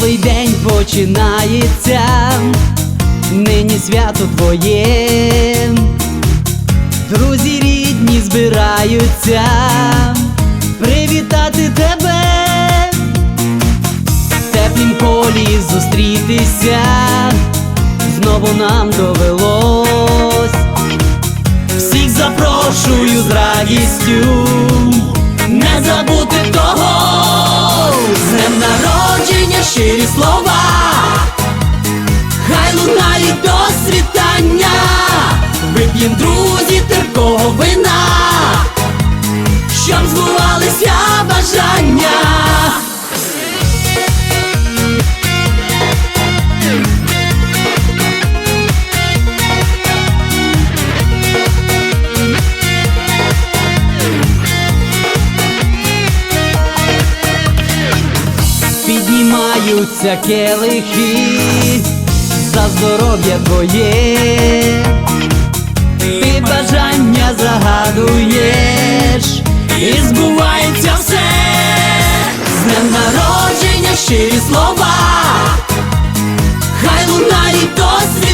Новий день починається, нині свято твоє, друзі рідні збираються привітати тебе, в теплім полі зустрітися, знову нам довелось. Всіх запрошую з радістю, днем народження щирі слова, Піднімаються келихи за здоров'я твоє, ти бажання загадуєш, і збувається все, з днем народження щирі слова, хай лунають до світання,